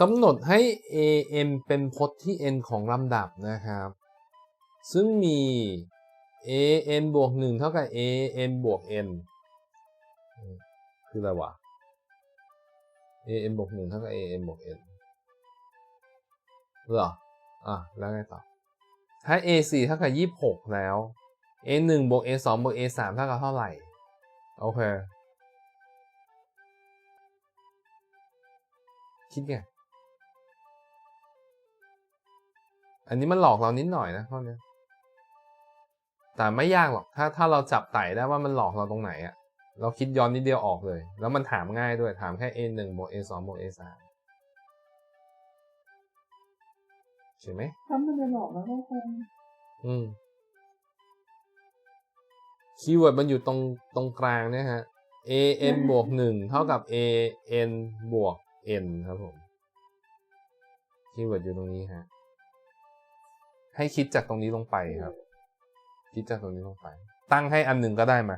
กำหนดให้ a n เป็นพจน์ที่ n ของลำดับนะครับ ซึ่งมี a n บวก 1 เท่ากับ a n บวก n คืออะไรวะ a n บวก 1 เท่ากับ a n บวก n เหรอ อะ แล้วไงต่อ ถ้า a 4เท่ากับ 26 แล้ว a 1บวก a 2บวก a 3เท่ากับเท่าไหร่ โอเค คิดไง อันนี้มันหลอกเรานิดหน่อยนะข้อเนี้ยแต่ไม่ยากหรอก ถ้าถ้าเราจับไต่ได้ว่ามันหลอกเราตรงไหนอะเราคิดย้อนนิดเดียวออกเลย แล้วมันถามง่ายด้วย ถามแค่ a 1บวก a 2บวก a 3ใช่ไหมถ้ามันจะหลอกแล้วก็คงอืมคีย์เวิร์ดมันอยู่ตรงตรงกลางเนี่ยฮะ a n บวกหนึ่งเท่ากับ a n บวก n ครับผม คีย์เวิร์ดอยู่ตรงนี้ฮะ ให้คิดจากตรงนี้ลงไปครับ คิดจากตรงนี้ลงไป ตั้งให้อันหนึ่งก็ได้มา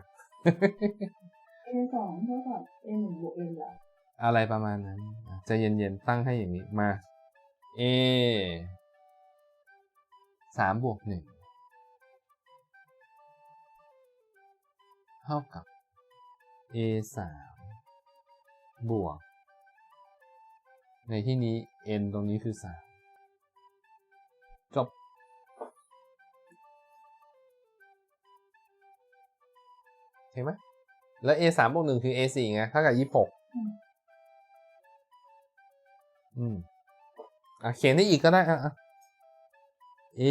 เอสองเท่ากับเอหนึ่งบวกเอเหรออะไรประมาณนั้นอะใจะเย็นๆตั้งให้อย่างนี้มา a สามบวกหนึ่งเท่ากับ a สามบวก ในที่นี้ n ตรงนี้คือสาม เห็นไหมแล้ว a สามบวกหนึ่งคือ a สี่ไงเท่ากับยี่หกอืมอะเขียนได้อีกก็ได้อะอะ a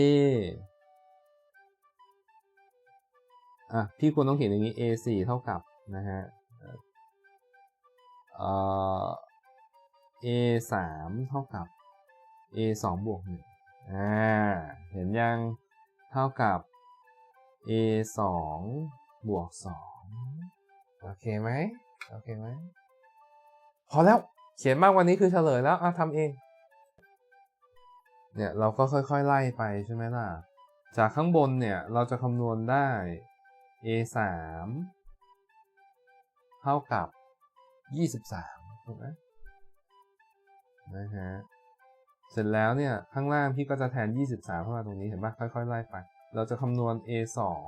อะพี่ควรต้องเขียนอย่างนี้ a สี่เท่ากับนะฮะเอ่อ a สามเท่ากับ a สองบวกหนึ่งอ่าเห็นยังเท่ากับ a สองบวกสอง โอเคไหมโอเคไหมพอแล้วเขียนมากกวันนี้คือเฉลยแล้วอะทำเอง เนี่ยเราก็ค่อยๆไล่ไปใช่ไหมล่ะ จากข้างบนเนี่ยเราจะคำนวณได้ a สามเท่ากับยี่สิบสามถูกไหมนะฮะเสร็จแล้วเนี่ยข้างล่างพี่ก็จะแทน 23เข้ามาตรงนี้เห็นปะค่อยๆไล่ไป เราจะคำนวณ a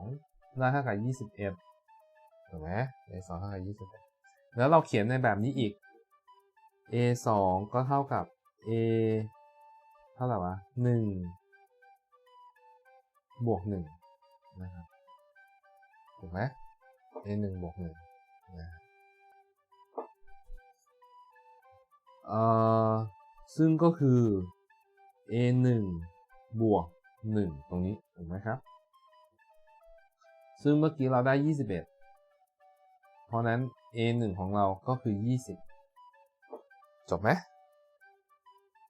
2ได้เท่ากับ 21 ถูกไหม a 2เท่ากับ21แล้วเราเขียนในแบบนี้อีก a 2ก็เท่ากับ a เท่าไหร่วะ1บวก1นะครับถูกไหม a 1บวก1นะเอ่อซึ่งก็คือ a 1บวก 1 ตรงนี้ถูกไหมครับ ซึ่งเมื่อกี้เราได้ 21 เพราะนั้น a 1ของเราก็คือ 20 จบไหม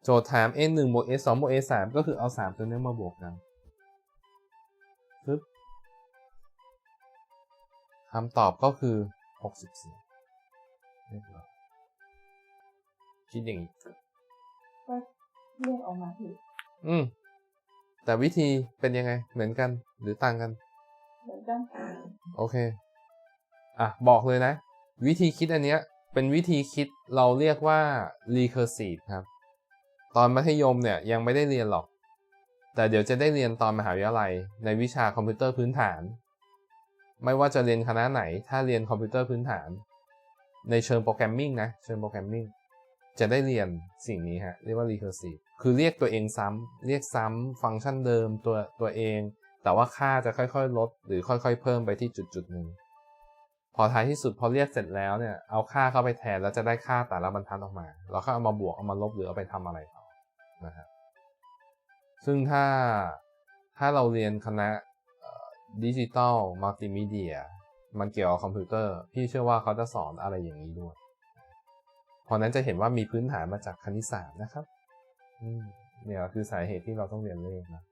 โจทย์ถาม a 1บวก a 2บวก a 3ก็คือเอา 3 ตัวนี้มาบวกกันปึ๊บคำตอบก็คือ 64เรียบร้อยคิดอย่างนี้ก็เรียกออกมาผิดอืม แต่วิธีเป็นยังไงเหมือนกันหรือต่างกัน เหมือนกัน โอเค อะบอกเลยนะ วิธีคิดอันเนี้ยเป็นวิธีคิดเราเรียกว่า recursive ครับ ตอนมัธยมเนี่ยยังไม่ได้เรียนหรอก แต่เดี๋ยวจะได้เรียนตอนมหาวิทยาลัย ในวิชาคอมพิวเตอร์พื้นฐาน ไม่ว่าจะเรียนคณะไหน ถ้าเรียนคอมพิวเตอร์พื้นฐาน ในเชิงโปรแกรมมิ่งนะเชิงโปรแกรมมิ่งจะได้เรียนสิ่งนี้ฮะเรียกว่า recursive คือเรียกตัวเองซ้ำเรียกซ้ำฟังก์ชันเดิมตัวตัวเอง แต่ว่าค่าจะค่อยๆ ลด หรือค่อยๆ เพิ่มไปที่จุดจุดๆหนึ่ง พอท้ายที่สุดพอเรียกเสร็จแล้วเนี่ยเอาค่าเข้าไปแทนแล้วจะได้ค่าแต่ละบรรทัดออกมาเราก็เอามาบวกเอามาลบหรือเอาไปทำอะไรต่อนะครับซึ่งถ้าถ้าเราเรียนคณะดิจิตอลมัลติมีเดียมันเกี่ยวกับคอมพิวเตอร์ พี่เชื่อว่าเขาจะสอนอะไรอย่างนี้ด้วยเพราะนั้นจะเห็นว่ามีพื้นฐานมาจากคณิตศาสตร์นะครับเนี่ยคือสาเหตุที่เราต้องเรียนเลขนะ